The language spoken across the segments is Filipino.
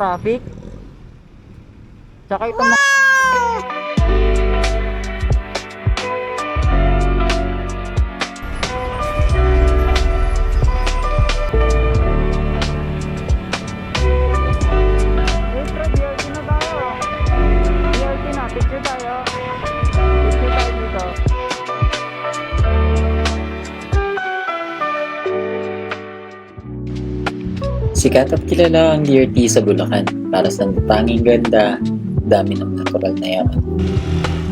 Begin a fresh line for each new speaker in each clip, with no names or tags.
traffic. Tsaka itong mga...
Sikat at kilala ang DRT sa Bulacan para sa tanging ganda, dami ng natural na yaman.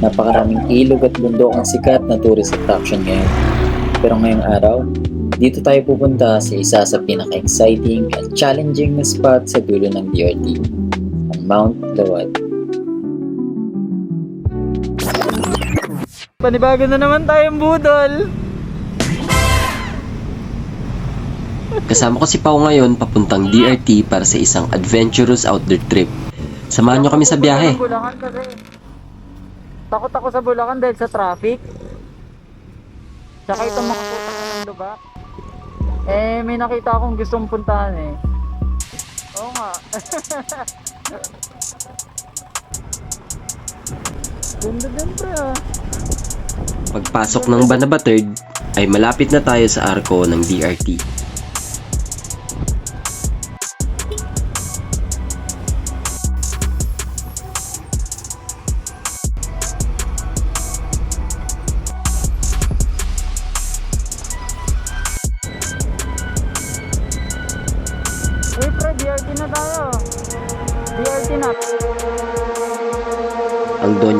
Napakaraming ilog at bundok ang sikat na tourist attraction ngayon. Pero ngayong araw, dito tayo pupunta sa isa sa pinaka-exciting at challenging na spot sa dulo ng DRT, ang Mount Lawad.
Panibago na naman tayong budol.
Kasama ko si Pau ngayon papuntang DRT para sa isang adventurous outdoor trip. Samahan nyo kami sa biyahe.
Takot ako sa Bulacan dahil sa traffic. Tsaka itong mga putang ng lugar. Eh, may nakita akong gustong puntahan eh. Oo nga. Ganda din pre ah.
Pagpasok ng Banabaterd ay malapit na tayo sa arko ng DRT.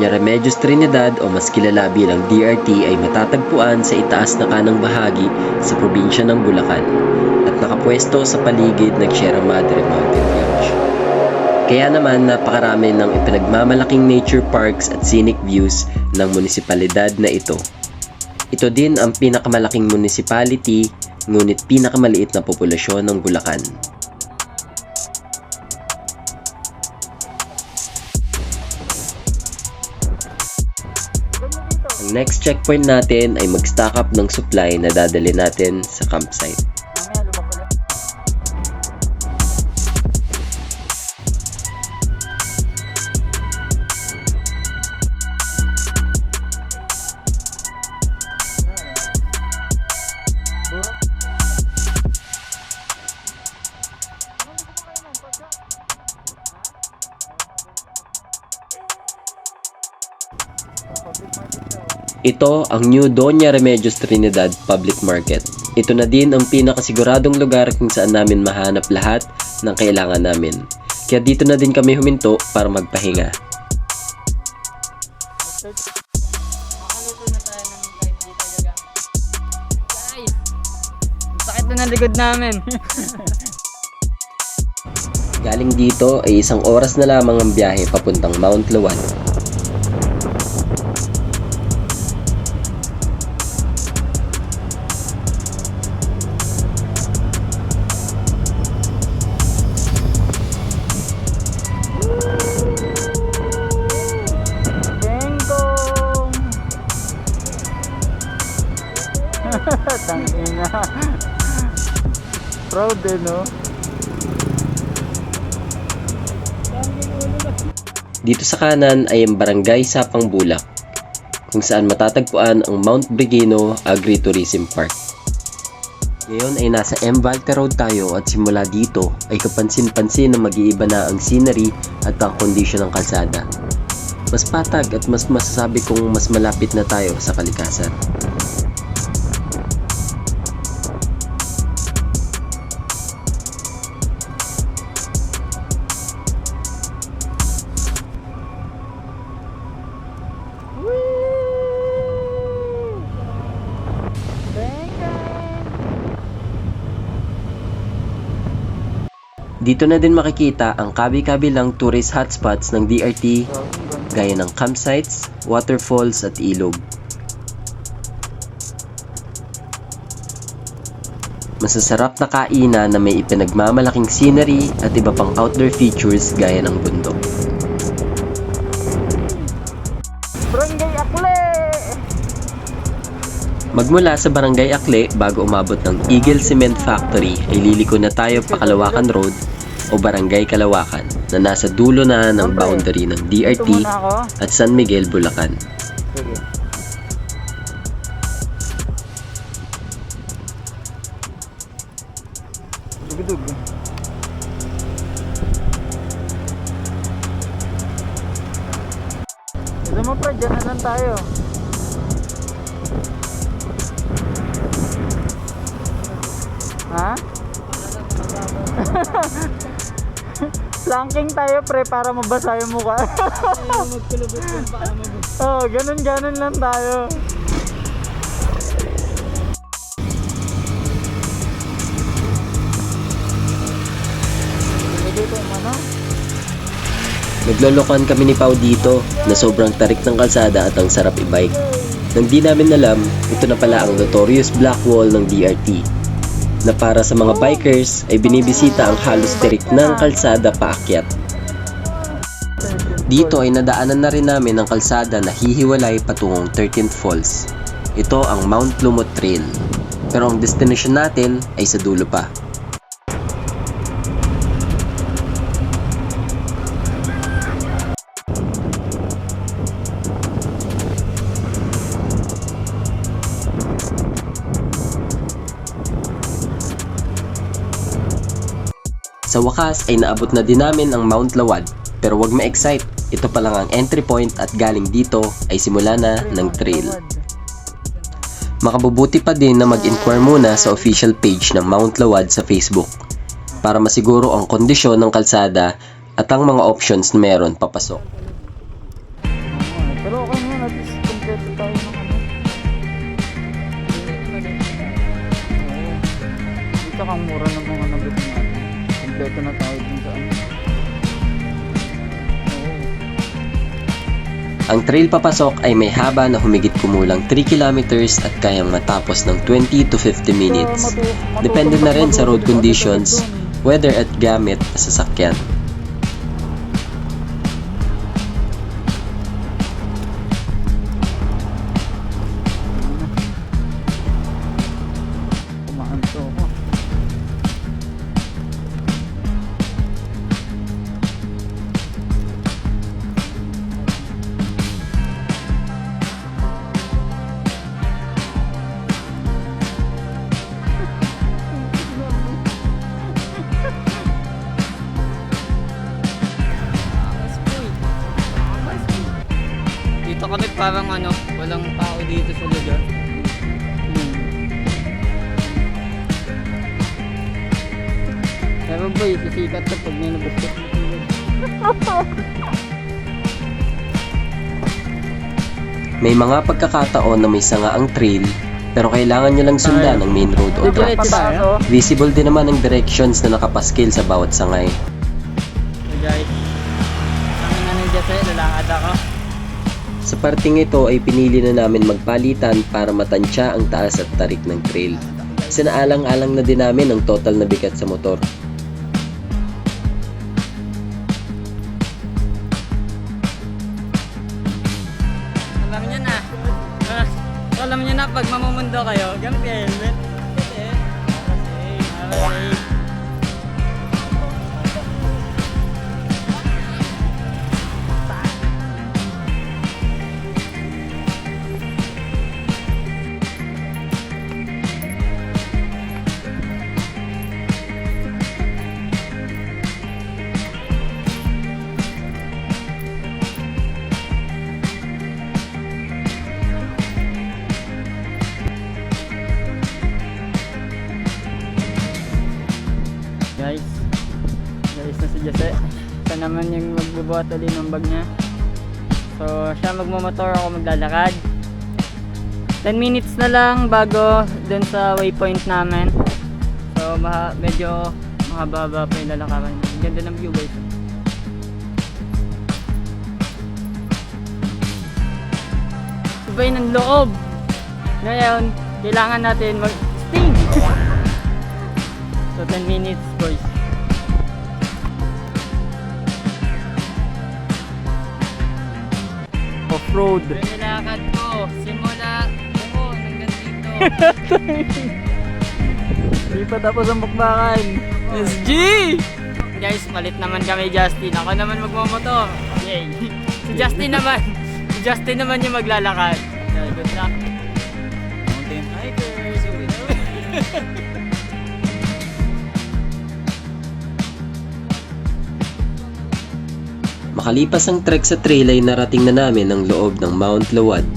Remedios Trinidad o mas kilala bilang DRT ay matatagpuan sa itaas na kanang bahagi sa probinsya ng Bulacan at nakapwesto sa paligid ng Sierra Madre Mountain Range. Kaya naman napakarami ng ipinagmamalaking nature parks at scenic views ng munisipalidad na ito. Ito din ang pinakamalaking municipality ngunit pinakamaliit na populasyon ng Bulacan. Next checkpoint natin ay mag-stock up ng supply na dadali natin sa campsite. Ito ang New Doña Remedios Trinidad Public Market. Ito na din ang pinakasiguradong lugar kung saan namin mahanap lahat ng kailangan namin. Kaya dito na din kami huminto para magpahinga.
Guys! Sakit na ng likod namin.
Galing dito ay isang oras na lamang ang biyahe papuntang Mount Lawan. Dito sa kanan ay ang Barangay Sapang Bulak, kung saan matatagpuan ang Mount Brigino Agritourism Park. Ngayon ay nasa M. Valter Road tayo at simula dito ay kapansin-pansin na mag-iiba na ang scenery at ang kondisyon ng kalsada. Mas patag at mas masasabi kong mas malapit na tayo sa kalikasan. Dito na din makikita ang kabi-kabilang tourist hotspots ng DRT gaya ng campsites, waterfalls at ilog. Masasarap na kainan na may ipinagmamalaking scenery at iba pang outdoor features gaya ng bundok. Magmula sa Barangay Akle bago umabot ng Eagle Cement Factory ay liliko na tayo pa Kalawakan Road o Barangay Kalawakan na nasa dulo na ng boundary ng DRT at San Miguel, Bulacan.
Dugdug. Gusto mo pa, dyan na lang tayo. Ha? Flanking tayo pre para mabasa yung mukha. Oh, ganun ganun lang tayo.
Naglolokohan kami ni Pau dito na sobrang tarik ng kalsada at ang sarap i-bike. Nang di namin alam, ito na pala ang notorious black wall ng DRT na para sa mga bikers ay binibisita ang halos tirik ng kalsada paakyat. Dito ay nadaanan na rin namin ang kalsada na hihiwalay patungong 13th Falls. Ito ang Mount Lumot Trail. Pero ang destination natin ay sa dulo pa. Sa wakas ay naabot na din namin ang Mount Lawad. Pero wag ma-excite, ito pa lang ang entry point at galing dito ay simula na ng trail. Makabubuti pa din na mag-inquire muna sa official page ng Mount Lawad sa Facebook para masiguro ang kondisyon ng kalsada at ang mga options na meron papasok. Ang trail papasok ay may haba na humigit kumulang 3 kilometers at kayang matapos ng 20 to 50 minutes. Depende na rin sa road conditions, weather at gamit na sasakyan.
Parang ano, walang tao dito sa lugar.
Hmm. Pero boy, sisikat ka pag mo tulad.
May mga pagkakataon na may sanga ang trail pero kailangan nyo lang sundan ang main road o track.
Diretso tayo?
Visible din naman ang directions na nakapaskil sa bawat sangay.
So guys, kami na nandiyan sa'yo, lalakad ako.
Sa parting ito ay pinili na namin magpalitan para matansya ang taas at tarik ng trail. Sinaalang-alang na din namin ang total na bigat sa motor.
Alam niyo na. Ah, alam niyo na, pag mamumundo kayo, gamit
naman yung magbubuhat ulit ng bag niya. So, siya magmamotor ako maglalakad. 10 minutes na lang bago dun sa waypoint namin. So, maha, medyo mahaba-haba pa yung lalakaran. Ganda ng view guys. Sabay ng loob. Ngayon, kailangan natin mag-sting. so, 10 minutes boys. Off-road.
Yung nilakad ko, simula buko hanggang dito.
Hindi pa tapos ang bakbakan. SG!
guys, palit naman kami Justin. Ako naman magmamotor. Yay. si Justin naman. Si Justin naman yung maglalakad. Good luck. Mountain hikers. you know.
Makalipas ang trek sa trail ay narating na namin ang loob ng Mount Lawad.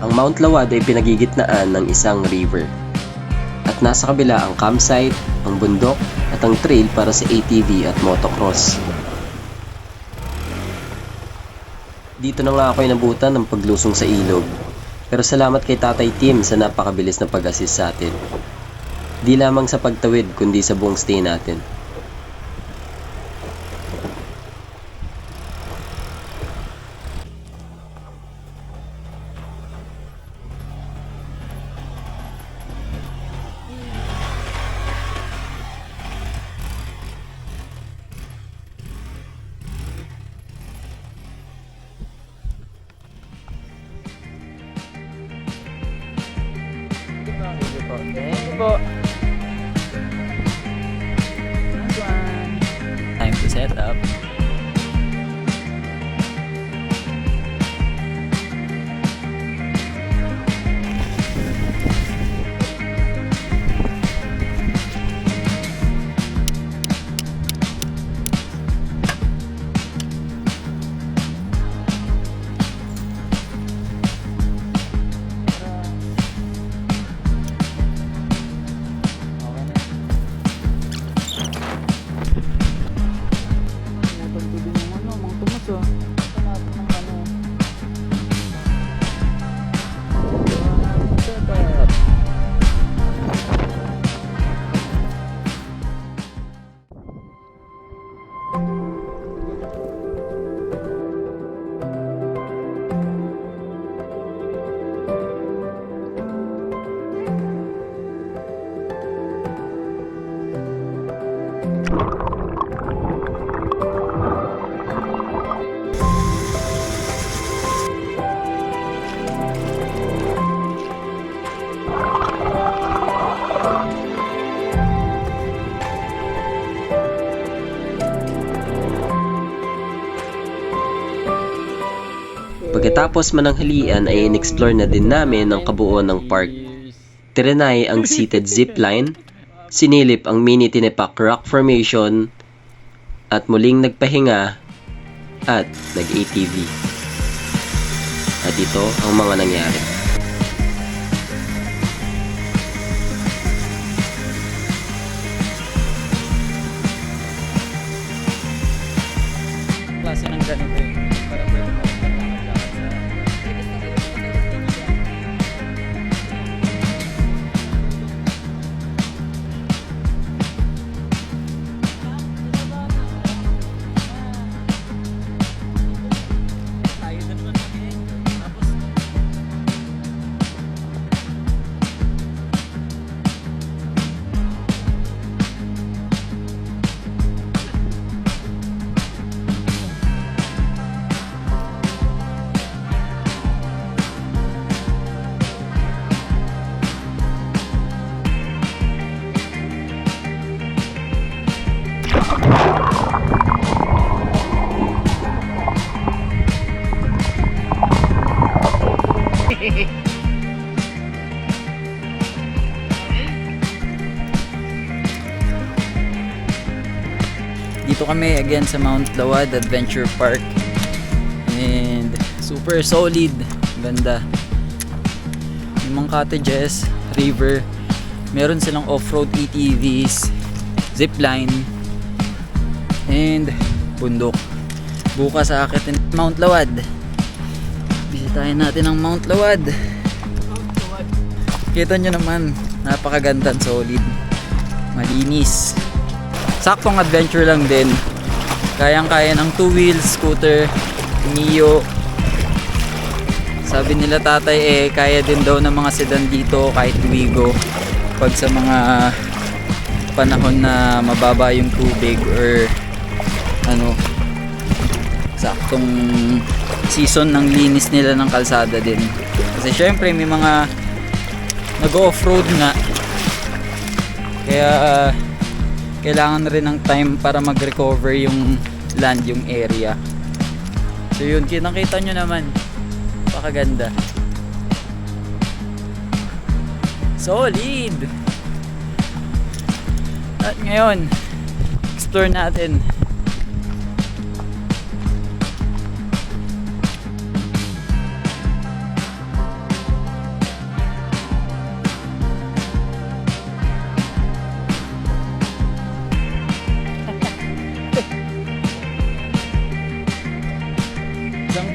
Ang Mount Lawad ay pinagigitnaan ng isang river. At nasa kabila ang campsite, ang bundok, at ang trail para sa ATV at motocross. Dito na nga ako inabutan ng paglusong sa ilog. Pero salamat kay Tatay Tim sa napakabilis na pag-assist sa atin. Di lamang sa pagtawid kundi sa buong stay natin. Pagkatapos mananghalian ay in-explore na din namin ang kabuuan ng park. Tirenay ang seated zip line, sinilip ang mini Tinepak Rock Formation, at muling nagpahinga at nag-ATV. At ito ang mga nangyari.
Dito kami again sa Mount Lawad Adventure Park. And super solid. Ganda. May mga cottages, river. Meron silang off-road ATVs, zipline, and bundok. Bukas sa akin Mount Lawad. Bisitahin natin ang Mount Lawad. Kita nyo naman, napakaganda solid. Malinis. Saktong adventure lang din. Kayang-kaya ng two wheels, scooter, Mio. Sabi nila tatay eh, kaya din daw ng mga sedan dito kahit Wigo. pag sa mga panahon na mababa yung tubig or ano saktong season ng linis nila ng kalsada din kasi syempre may mga nag-off-road nga kaya kailangan rin ng time para mag-recover yung land, yung area. So yun, kinakita nyo naman. Pakaganda solid! At ngayon explore natin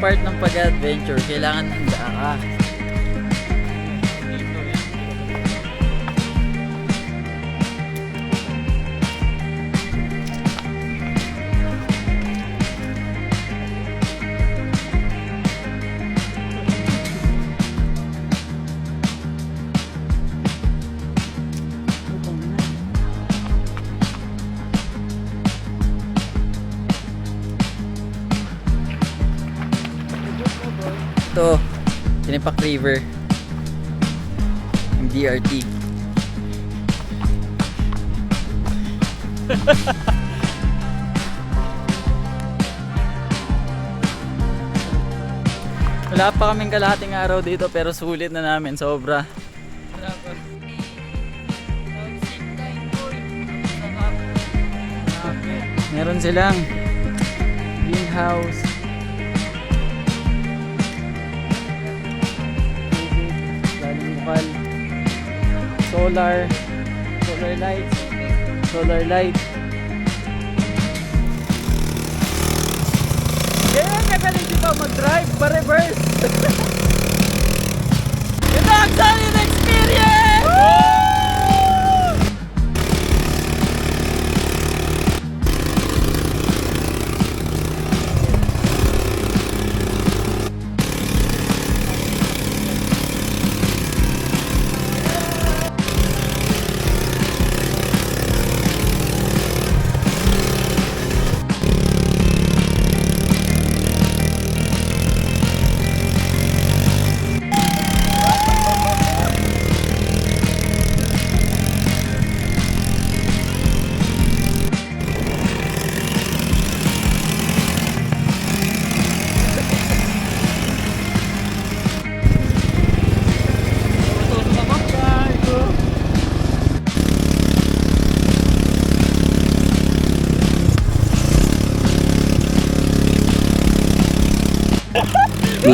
part ng pag-adventure kailangan handa ka Ito, Tinipak River. Yung DRT. Wala pa kaming kalahating araw dito pero sulit na namin sobra. Meron silang greenhouse. Solar. Solar lights. Solar light. Kaya kagaling di ba mag-drive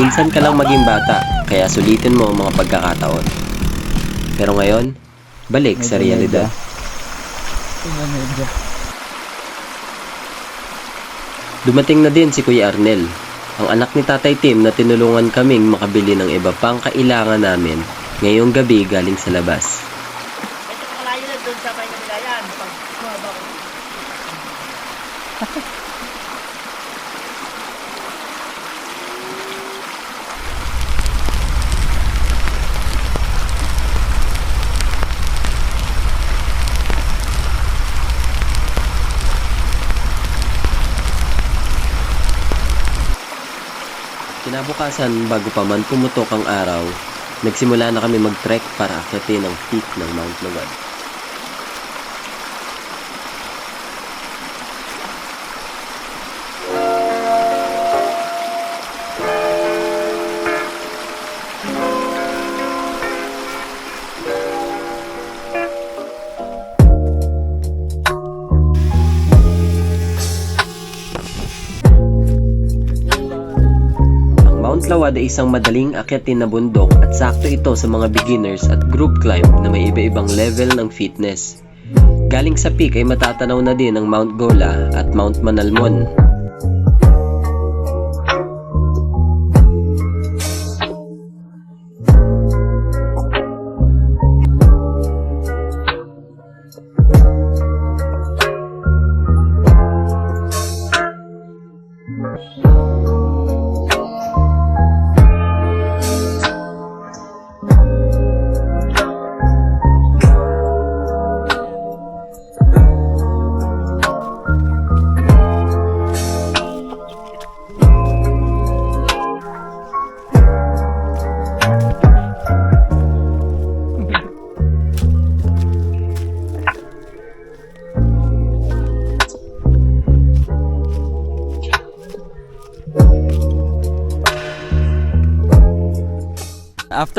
Minsan ka lang maging bata, kaya sulitin mo ang mga pagkakataon. Pero ngayon, balik sa realidad. Dumating na din si Kuya Arnel, ang anak ni Tatay Tim na tinulungan kaming makabili ng iba pang kailangan namin ngayong gabi galing sa labas.
Malayo na doon sa Maynila yan. Pag bumaba ko.
Kinabukasan, bago pa man pumutok ang araw, nagsimula na kami mag-trek para akyatin ang peak ng Mount Lugad. Ang Mount Lawad ay isang madaling akyatin na bundok at sakto ito sa mga beginners at group climb na may iba-ibang level ng fitness. Galing sa peak ay matatanaw na din ang Mount Gola at Mount Manalmon.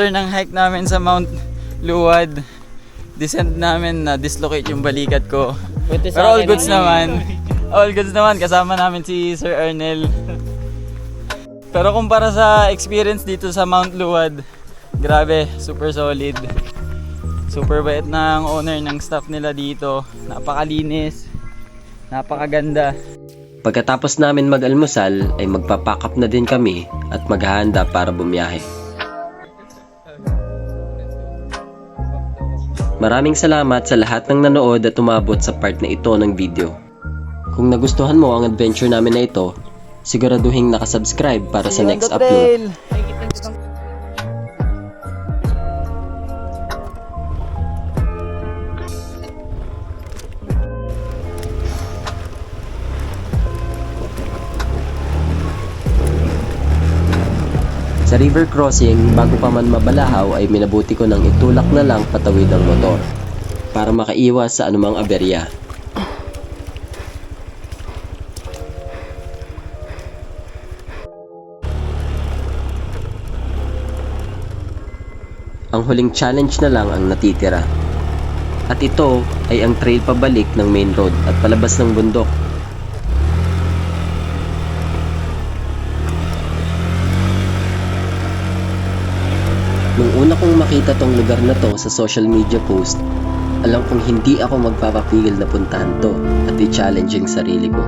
After ng hike namin sa Mount Luwad, descent namin na dislocate yung balikat ko. Pero all goods
ano,
naman. All goods naman. Kasama namin si Sir Ernel. Pero kumpara sa experience dito sa Mount Luwad, grabe, super solid. Super bait ng owner ng staff nila dito. Napakalinis. Napakaganda.
Pagkatapos namin mag-almusal ay magpapack up na din kami at maghahanda para bumiyahe. Maraming salamat sa lahat ng nanood at umabot sa part na ito ng video. Kung nagustuhan mo ang adventure namin na ito, siguraduhin nakasubscribe para sa next upload. Sa river crossing, bago pa man mabalahaw ay minabuti ko ng itulak na lang patawid ang motor para makaiwas sa anumang aberya. Ang huling challenge na lang ang natitira. At ito ay ang trail pabalik ng main road at palabas ng bundok. Nung una kong makita tong lugar na to sa social media post, alam kong hindi ako magpapapigil na puntahan to at i-challenge yung sarili ko.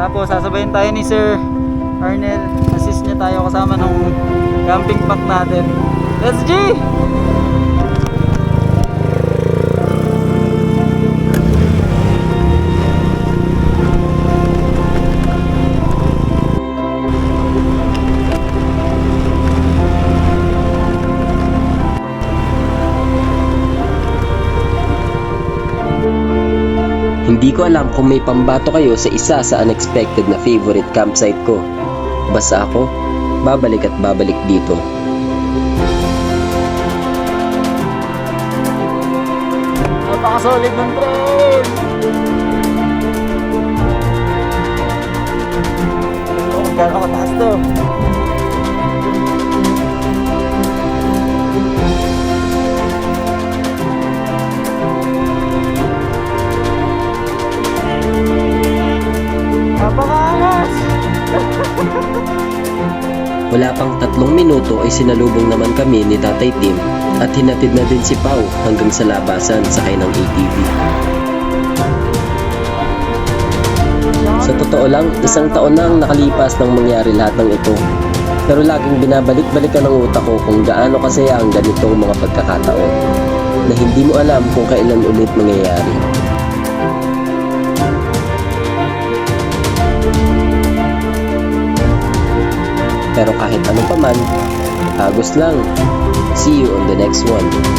Tapos sasabayin tayo ni Sir Arnel. Assist niya tayo kasama ng camping pack natin. Let's G!
Ko alam kung may pambato kayo sa isa sa unexpected na favorite campsite ko. Basta ako, babalik at babalik dito.
Napakasolid ng trail! Oh, gano'n kataas to.
Wala pang tatlong minuto ay sinalubong naman kami ni Tatay Tim at hinatid na din si Pau hanggang sa labasan sakay ng ATV. Sa totoo lang, isang taon na ang nakalipas nang mangyari lahat ng ito. Pero laging binabalik-balikan ng utak ko kung gaano kasaya ang ganitong mga pagkakataon na hindi mo alam kung kailan ulit mangyayari. Pero kahit ano pa man, agos lang. See you on the next one.